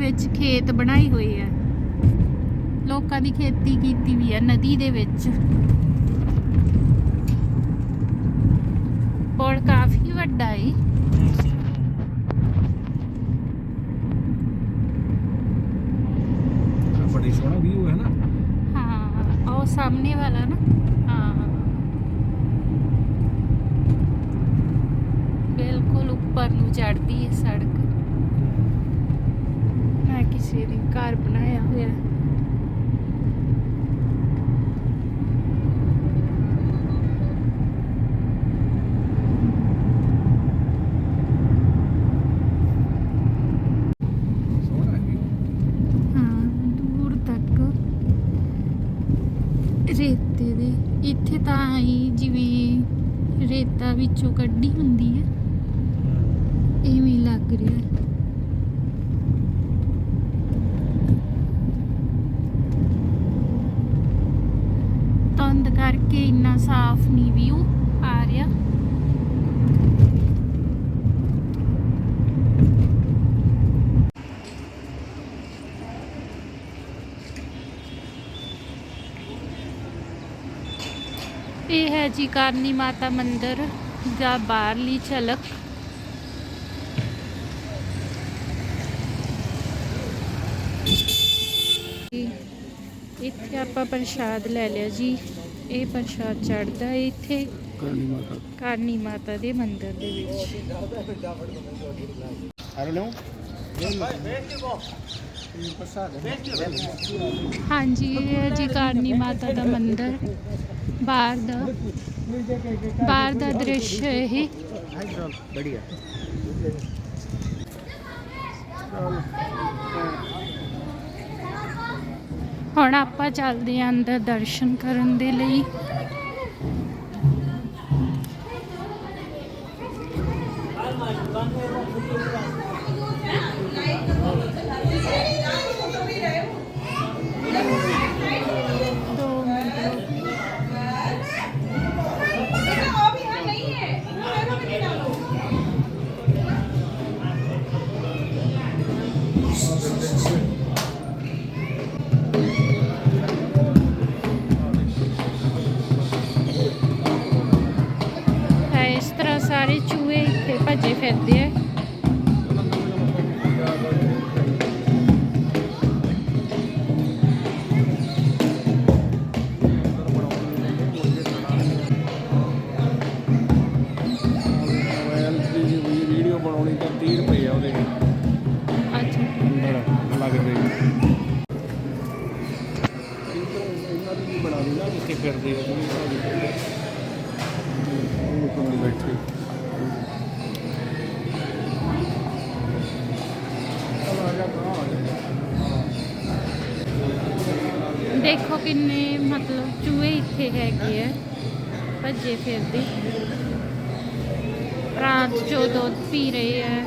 ਵਿੱਚ ਖੇਤ ਬਣਾਏ ਹੋਏ ਆ। ਲੋਕਾਂ ਦੀ ਖੇਤੀ ਕੀਤੀ ਵੀ ਆ ਨਦੀ ਦੇ ਵਿੱਚ। ਪੁਲ ਕਾਫੀ ਵੱਡਾ ਏ। ਬੜੀ ਸੋਹਣਾ ਵੀਊ ਹੈ ਨਾ। ਹਾਂ ਉਹ ਸਾਹਮਣੇ ਵਾਲਾ ਨਾ। ਹਾਂ। ਬਿਲਕੁਲ ਉੱਪਰ ਨੂੰ ਚੜਦੀ ਹੈ ਸੜਕ। ਕਿਸੇ ਘਰ ਬਣਾਇਆ ਹੋਇਆ। ਰੇਤੇ ਦੇ ਇੱਥੇ ਤਾਂ ਆਈ ਜਿਵੇਂ ਰੇਤਾ ਵਿੱਚੋਂ ਕੱਢੀ ਹੁੰਦੀ ਹੈ। ਇਵੇਂ ਲੱਗ ਰਿਹਾ। ਹੈ। ਕਰਕੇ ਇੰਨਾ ਸਾਫ਼ ਨਹੀਂ ਵਿਊ ਆ ਰਿਹਾ ਇਹ ਹੈ ਜੀ ਕਰਨੀ ਮਾਤਾ ਮੰਦਿਰ ਜਾਂ ਬਾਹਰਲੀ ਝਲਕ ਇੱਥੇ ਆਪਾਂ ਪ੍ਰਸ਼ਾਦ ਲੈ ਲਿਆ ਜੀ ਇਹ ਪ੍ਰਸ਼ਾਦ ਚੜਦਾ ਹੈ ਇੱਥੇ। ਕਰਨੀ ਮਾਤਾ। ਦੇ ਮੰਦਿਰ ਦੇ ਵਿੱਚ। ਹਾਂਜੀ ਇਹ ਹੈ ਜੀ ਕਾਰਨੀ ਮਾਤਾ ਦਾ ਮੰਦਿਰ। ਬਾਹਰ ਦਾ। ਬਾਹਰ ਦਾ ਦ੍ਰਿਸ਼ ਇਹ। ਬੜੀਆ। ਹੁਣ ਆਪਾਂ ਚੱਲਦੇ ਆਂ ਅੰਦਰ ਦਰਸ਼ਨ ਕਰਨ ਦੇ ਲਈ। ਦੋ ਮਿੰਟ ਆ। ਤੁਸੀਂ ਉਹ ਕੋਲ ਬੈਠੇ ਚਲ ਆ ਜਾ ਕਹਾਂ ਆ ਜਾ ਦੇਖੋ ਕਿੰਨੇ ਮਤਲਬ ਚੂਹੇ ਇੱਥੇ ਹੈਗੇ ਆ। ਭੱਜੇ ਫਿਰਦੇ। ਰਾਤ ਚੋ ਦੁੱਧ ਪੀ ਰਹੇ ਆ।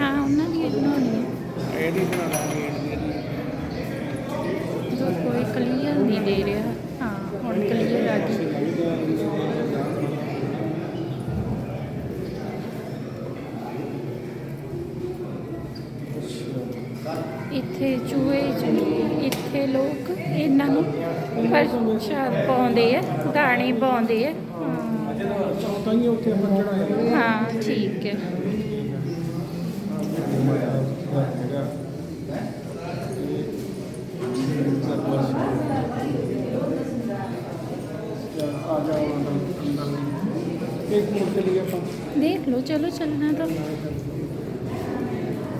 ਹਾਂ ਉਹਨਾਂ ਦੀ ਬਣਾਉਣੀ ਹੈ ਇਹਦੀ ਬਣਾ ਲਾਂਗੇ ਜੋ ਕੋਈ ਕਲੀਅਰ ਨਹੀਂ ਦੇ ਰਿਹਾ। ਹਾਂ ਹੁਣ ਕਲੀਅਰ ਆ ਗਈ। ਇੱਥੇ ਚੂਹੇ ਇੱਥੇ ਲੋਕ ਇਹਨਾਂ ਨੂੰ ਪ੍ਰਸ਼ਾਦ ਪਾਉਂਦੇ ਆ ਦਾਣੇ ਪਾਉਂਦੇ ਆ। ਹਾਂ। ਠੀਕ ਹੈ। ਦੇਖ ਲਓ ਚਲੋ ਚੱਲਣਾ ਤਾਂ।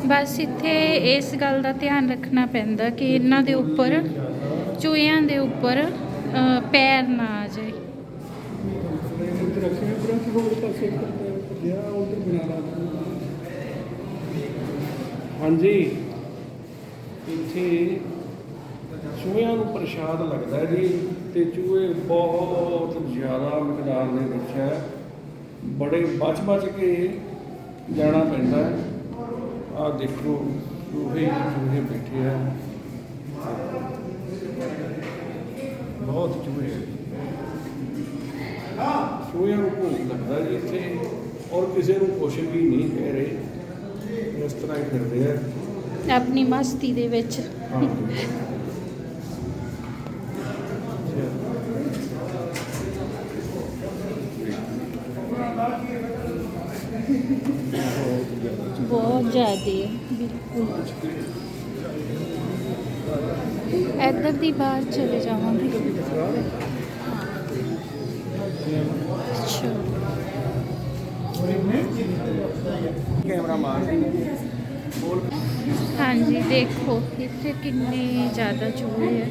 ਬਸ ਇੱਥੇ ਇਸ ਗੱਲ ਦਾ ਧਿਆਨ ਰੱਖਣਾ ਪੈਂਦਾ ਕਿ ਇਹਨਾਂ ਦੇ ਉੱਪਰ, ਚੂਹਿਆਂ ਦੇ ਉੱਪਰ ਪੈਰ ਨਾ ਆ ਜਾਏ। ਹਾਂਜੀ। ਇੱਥੇ ਚੂਹਿਆਂ ਨੂੰ ਪ੍ਰਸ਼ਾਦ ਲੱਗਦਾ ਜੀ ਤੇ ਚੂਹੇ ਬਹੁਤ ਜ਼ਿਆਦਾ ਮਿਕਦਾਰ ਦੇ ਵਿੱਚ ਹੈ। ਬੜੇ ਬਚ-ਬਚ ਕੇ ਜਾਣਾ ਪੈਂਦਾ ਹੈ। ਆਹ ਦੇਖੋ ਚੂਹੇ ਹੀ ਚੂਹੇ ਬੈਠੇ ਆ। ਬਹੁਤ ਚੂਹੇ ਹੈ ਚੂਹਿਆਂ ਨੂੰ ਭੋਗ ਲੱਗਦਾ ਜੀ ਇੱਥੇ ਔਰ ਕਿਸੇ ਨੂੰ ਕੁਛ ਵੀ ਨਹੀਂ ਕਹਿ ਰਹੇ। ਇਸ ਤਰ੍ਹਾਂ ਹੀ ਫਿਰਦੇ ਆ। ਆਪਣੀ ਮਸਤੀ ਦੇ ਵਿੱਚ। ਹਾਂ। ਬਹੁਤ ਜ਼ਿਆਦੇ ਬਿਲਕੁਲ। ਇੱਧਰ ਦੀ ਬਾਹਰ ਚਲੇ ਜਾਵਾਂਗੇ। ਕੈਮਰਾ ਮਾਰ ਹਾਂਜੀ, ਦੇਖੋ, ਇੱਥੇ ਕਿੰਨੇ ਜ਼ਿਆਦਾ ਚੂਹੇ ਹੈ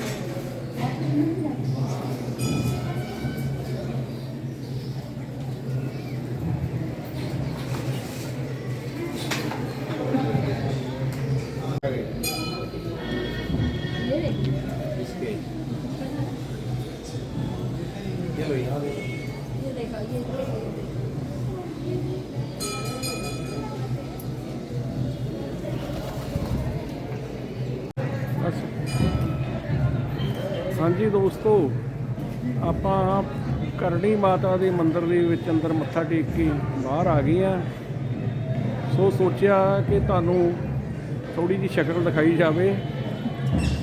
ਹਾਂਜੀ ਦੋਸਤੋ, ਆਪਾਂ ਕਰਨੀ ਮਾਤਾ ਦੇ ਮੰਦਿਰ ਦੇ ਵਿੱਚ ਅੰਦਰ ਮੱਥਾ ਟੇਕ ਕੇ ਬਾਹਰ ਆ ਗਏ ਆ ਸੋ ਸੋਚਿਆ ਕਿ ਤੁਹਾਨੂੰ ਥੋੜੀ ਜਿਹੀ ਸ਼ਕਲ ਦਿਖਾਈ ਜਾਵੇ।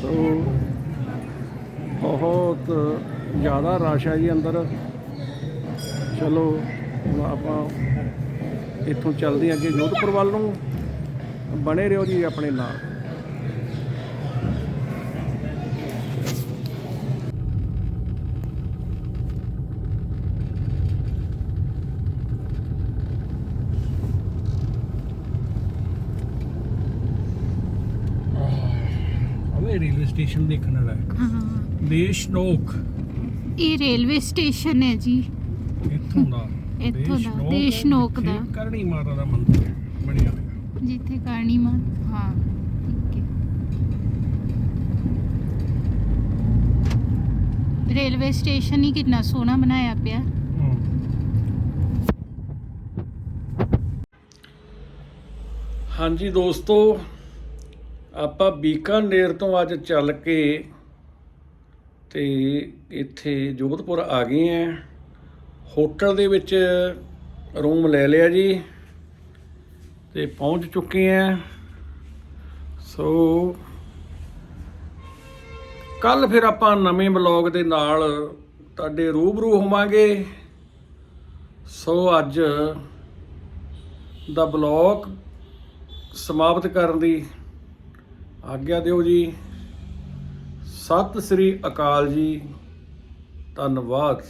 ਸੋ ਬਹੁਤ ਜ਼ਿਆਦਾ ਰਸ਼ ਹੈ ਜੀ ਅੰਦਰ। ਚਲੋ, ਹੁਣ ਆਪਾਂ ਇੱਥੋਂ ਚੱਲਦੇ ਹਾਂ ਅੱਗੇ ਜੋਧਪੁਰ ਵੱਲ ਨੂੰ। ਬਣੇ ਰਹੋ ਜੀ ਆਪਣੇ ਨਾਲ। ਅਵੇ ਰੇਲਵੇ ਸਟੇਸ਼ਨ ਦੇਖਣ ਵਾਲਾ ਹੈ। ਹਾਂ ਦੇਸ਼ ਲੋਕ ਇਹ ਰੇਲਵੇ ਸਟੇਸ਼ਨ ਹੈ ਜੀ। ਇੱਥੋਂ ਦਾ। ਇੱਥੋਂ ਦਾ, ਦੇਸ਼ਨੋਕ ਦਾ। ਜਿੱਥੇ ਕਰਣੀ ਮਾਤਾ ਦਾ ਮੰਦਿਰ ਬਣਿਆ ਹੋਇਆ। ਜਿੱਥੇ ਕਰਨੀ ਮਾਂ ਹਾਂ ਠੀਕ ਹੈ। ਰੇਲਵੇ ਸਟੇਸ਼ਨ ਹੀ ਕਿੰਨਾ ਸੋਹਣਾ ਬਣਾਇਆ ਪਿਆ। ਹਾਂਜੀ ਦੋਸਤੋ ਆਪਾਂ ਬੀਕਾਨੇਰ ਤੋਂ ਅੱਜ ਚੱਲ ਕੇ ਤੇ ਇੱਥੇ ਜੋਧਪੁਰ ਆ ਗਏ ਆਂ। ਹੋਟਲ ਦੇ ਵਿੱਚ ਰੂਮ ਲੈ ਲਿਆ ਜੀ ਤੇ ਪਹੁੰਚ ਚੁੱਕੇ ਆਂ। ਸੋ ਕੱਲ ਫਿਰ ਆਪਾਂ ਨਵੇਂ ਬਲੌਗ ਦੇ ਨਾਲ ਤੁਹਾਡੇ ਰੂਬਰੂ ਹੋਵਾਂਗੇ। ਸੋ ਅੱਜ ਦਾ ਬਲੌਗ ਸਮਾਪਤ ਕਰਨ ਦੀ ਆਗਿਆ ਦਿਓ ਜੀ। ਸਤਿ ਸ੍ਰੀ ਅਕਾਲ ਜੀ। ਧੰਨਵਾਦ।